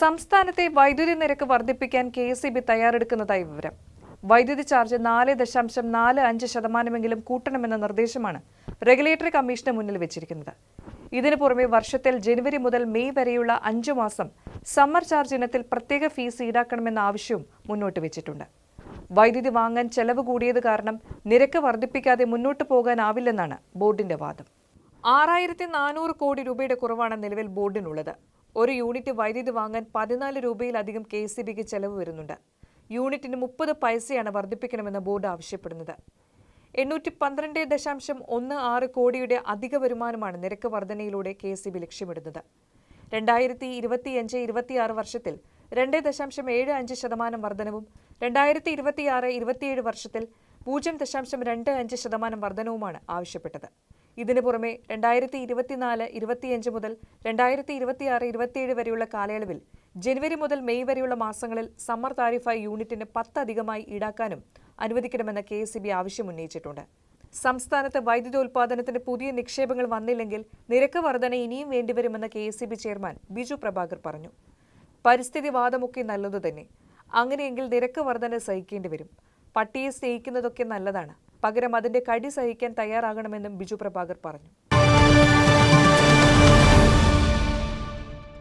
സംസ്ഥാനത്തെ വൈദ്യുതി നിരക്ക് വർദ്ധിപ്പിക്കാൻ കെ എസ് ഇ ബി തയ്യാറെടുക്കുന്നതായി വിവരം. വൈദ്യുതി ചാർജ് നാല് ദശാംശം നാല് അഞ്ച് ശതമാനമെങ്കിലും കൂട്ടണമെന്ന നിർദ്ദേശമാണ് റെഗുലേറ്ററി കമ്മീഷന് മുന്നിൽ വെച്ചിരിക്കുന്നത്. ഇതിനു പുറമെ വർഷത്തിൽ ജനുവരി മുതൽ മെയ് വരെയുള്ള അഞ്ചു മാസം സമ്മർ ചാർജ് ഇനത്തിൽ പ്രത്യേക ഫീസ് ഈടാക്കണമെന്ന ആവശ്യവും മുന്നോട്ട് വെച്ചിട്ടുണ്ട്. വൈദ്യുതി വാങ്ങാൻ ചെലവ് കൂടിയത് കാരണം നിരക്ക് വർദ്ധിപ്പിക്കാതെ മുന്നോട്ട് പോകാനാവില്ലെന്നാണ് ബോർഡിന്റെ വാദം. ആറായിരത്തി നാനൂറ് കോടി രൂപയുടെ കുറവാണ് നിലവിൽ ബോർഡിനുള്ളത്. ഒരു യൂണിറ്റ് വൈദ്യുതി വാങ്ങാൻ പതിനാല് രൂപയിലധികം കെ സി ബിക്ക് ചെലവ് വരുന്നുണ്ട്. യൂണിറ്റിന് മുപ്പത് പൈസയാണ് വർദ്ധിപ്പിക്കണമെന്ന് ബോർഡ് ആവശ്യപ്പെടുന്നത്. എണ്ണൂറ്റി പന്ത്രണ്ട് ദശാംശം ഒന്ന് ആറ് കോടിയുടെ അധിക വരുമാനമാണ് നിരക്ക് വർധനയിലൂടെ കെ സി ബി ലക്ഷ്യമിടുന്നത്. രണ്ടായിരത്തി ഇരുപത്തിയഞ്ച് ഇരുപത്തിയാറ് വർഷത്തിൽ രണ്ട് ദശാംശം ഏഴ് അഞ്ച് ശതമാനം വർധനവും രണ്ടായിരത്തി ഇരുപത്തിയാറ് ഇരുപത്തിയേഴ് വർഷത്തിൽ പൂജ്യം ദശാംശം രണ്ട് അഞ്ച് ശതമാനം വർധനവുമാണ് ആവശ്യപ്പെട്ടത്. ഇതിനു പുറമെ രണ്ടായിരത്തി ഇരുപത്തിനാല് ഇരുപത്തിയഞ്ച് മുതൽ രണ്ടായിരത്തി ഇരുപത്തിയാറ് ഇരുപത്തിയേഴ് വരെയുള്ള കാലയളവിൽ ജനുവരി മുതൽ മെയ് വരെയുള്ള മാസങ്ങളിൽ സമ്മർ താരിഫായി യൂണിറ്റിന് പത്ത് അധികമായി ഈടാക്കാനും അനുവദിക്കണമെന്ന് കെ എസ് ആവശ്യമുന്നയിച്ചിട്ടുണ്ട് സംസ്ഥാനത്ത് വൈദ്യുതി ഉൽപ്പാദനത്തിന് പുതിയ നിക്ഷേപങ്ങൾ വന്നില്ലെങ്കിൽ നിരക്ക് വർധന ഇനിയും വേണ്ടിവരുമെന്ന് K S B chairman Biju Prabhakar പറഞ്ഞു. പരിസ്ഥിതി വാദമൊക്കെ നല്ലതു തന്നെ. അങ്ങനെയെങ്കിൽ നിരക്ക് വർധന സഹിക്കേണ്ടി വരും പട്ടിയെ സ്നേഹിക്കുന്നതൊക്കെ നല്ലതാണ്. പകരം അതിന്റെ കടി സഹിക്കാൻ തയ്യാറാകണമെന്നും ബിജു പ്രഭാകർ പറഞ്ഞു